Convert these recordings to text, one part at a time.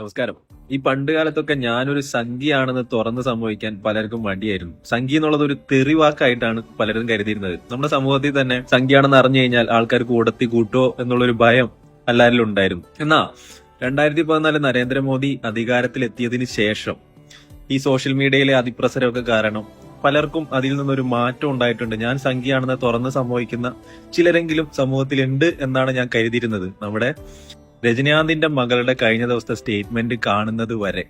നമസ്കാരം. ഈ പണ്ട് കാലത്തൊക്കെ ഞാനൊരു സംഖ്യയാണെന്ന് തുറന്ന് സംഭവിക്കാൻ പലർക്കും മടിയായിരുന്നു. സംഖ്യ എന്നുള്ളത് ഒരു തെറിവാക്കായിട്ടാണ് പലരും കരുതിയിരുന്നത്. നമ്മുടെ സമൂഹത്തിൽ തന്നെ സംഖ്യയാണെന്ന് അറിഞ്ഞു കഴിഞ്ഞാൽ ആൾക്കാർ കൂടത്തി കൂട്ടോ എന്നുള്ളൊരു ഭയം എല്ലാവരിലും ഉണ്ടായിരുന്നു. എന്നാ രണ്ടായിരത്തി പതിനാല് നരേന്ദ്രമോദി അധികാരത്തിലെത്തിയതിന് ശേഷം ഈ സോഷ്യൽ മീഡിയയിലെ അതിപ്രസരമൊക്കെ കാരണം പലർക്കും അതിൽ നിന്നൊരു മാറ്റം ഉണ്ടായിട്ടുണ്ട്. ഞാൻ സംഖ്യയാണെന്ന് തുറന്ന് സംഭവിക്കുന്ന ചിലരെങ്കിലും സമൂഹത്തിലുണ്ട് എന്നാണ് ഞാൻ കരുതിയിരുന്നത്. നമ്മുടെ രജനീകാന്തിന്റെ മകളുടെ കഴിഞ്ഞ ദിവസത്തെ സ്റ്റേറ്റ്മെന്റ് കാണുന്നത് വരെ.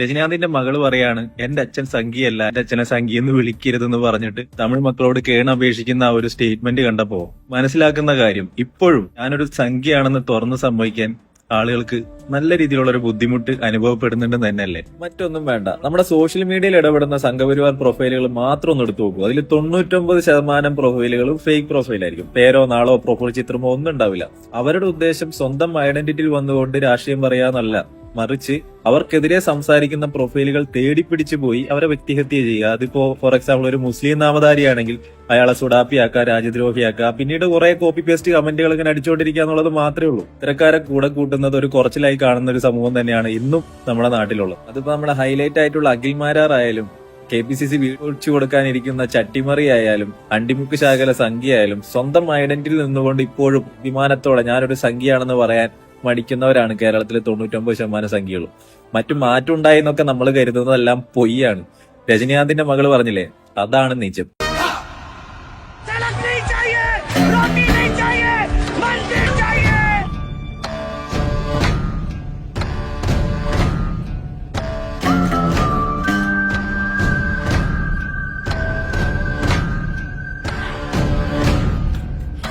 രജനീകാന്തിന്റെ മകൾ പറയാണ് എന്റെ അച്ഛൻ സംഖ്യയല്ല എന്റെ അച്ഛനെ സംഖ്യ എന്ന് വിളിക്കരുതെന്ന് പറഞ്ഞിട്ട് തമിഴ് മക്കളോട് കേണപേക്ഷിക്കുന്ന ആ ഒരു സ്റ്റേറ്റ്മെന്റ് കണ്ടപ്പോ മനസ്സിലാക്കുന്ന കാര്യം ഇപ്പോഴും ഞാനൊരു സംഖ്യയാണെന്ന് തുറന്ന് സംഭവിക്കാൻ ആളുകൾക്ക് നല്ല രീതിയിലുള്ള ഒരു ബുദ്ധിമുട്ട് അനുഭവപ്പെടുന്നുണ്ടെന്ന് തന്നെയല്ലേ? മറ്റൊന്നും വേണ്ട. നമ്മുടെ സോഷ്യൽ മീഡിയയിൽ ഇടപെടുന്ന സംഘപരിവാർ പ്രൊഫൈലുകൾ മാത്രം ഒന്ന് എടുത്തു നോക്കൂ. അതിൽ തൊണ്ണൂറ്റൊമ്പത് ശതമാനം പ്രൊഫൈലുകളും ഫേക്ക് പ്രൊഫൈലായിരിക്കും പേരോ നാളോ പ്രൊഫൈൽ ചിത്രമോ ഒന്നും ഉണ്ടാവില്ല. അവരുടെ ഉദ്ദേശം സ്വന്തം ഐഡന്റിറ്റിയിൽ വന്നുകൊണ്ട് രാഷ്ട്രീയം പറയാന്നല്ല മറിച്ച് അവർക്കെതിരെ സംസാരിക്കുന്ന പ്രൊഫൈലുകൾ തേടിപ്പിടിച്ചു പോയി അവരെ വ്യക്തിഹത്യ ചെയ്യുക. അതിപ്പോ ഫോർ എക്സാമ്പിൾ ഒരു മുസ്ലിം നാമധാരിയാണെങ്കിൽ അയാളെ സുഡാപ്പിയാക്കുക രാജ്യദ്രോഹിയാക്കുക പിന്നീട് കുറെ കോപ്പി പേസ്റ്റ് കമന്റുകൾ ഇങ്ങനെ അടിച്ചുകൊണ്ടിരിക്കുക എന്നുള്ളത് മാത്രമേ ഉള്ളൂ. ഇത്തരക്കാരെ കൂടെ കൂട്ടുന്നത് ഒരു കുറച്ചിലായി കാണുന്ന ഒരു സമൂഹം തന്നെയാണ് ഇന്നും നമ്മുടെ നാട്ടിലുള്ളത്. അതിപ്പോ നമ്മുടെ ഹൈലൈറ്റ് ആയിട്ടുള്ള അഖിൽമാരാറായാലും കെ പി സി സി വീഴ്ച കൊടുക്കാനിരിക്കുന്ന ചട്ടിമറി ആയാലും അണ്ടിമുക്ക് ശാഖല സംഖ്യ ആയാലും സ്വന്തം ഐഡന്റിറ്റിയിൽ നിന്നുകൊണ്ട് ഇപ്പോഴും വിമാനത്തോടെ ഞാനൊരു സംഖ്യയാണെന്ന് പറയാൻ മടിക്കുന്നവരാണ്. കേരളത്തിലെ തൊണ്ണൂറ്റൊമ്പത് ശതമാനം സംഖ്യകളും. മറ്റു മാറ്റം ഉണ്ടായെന്നൊക്കെ നമ്മൾ കരുതുന്നതെല്ലാം പൊയ്യാണ്. രജനീകാന്തിന്റെ മകൾ പറഞ്ഞില്ലേ? അതാണ് നിജം.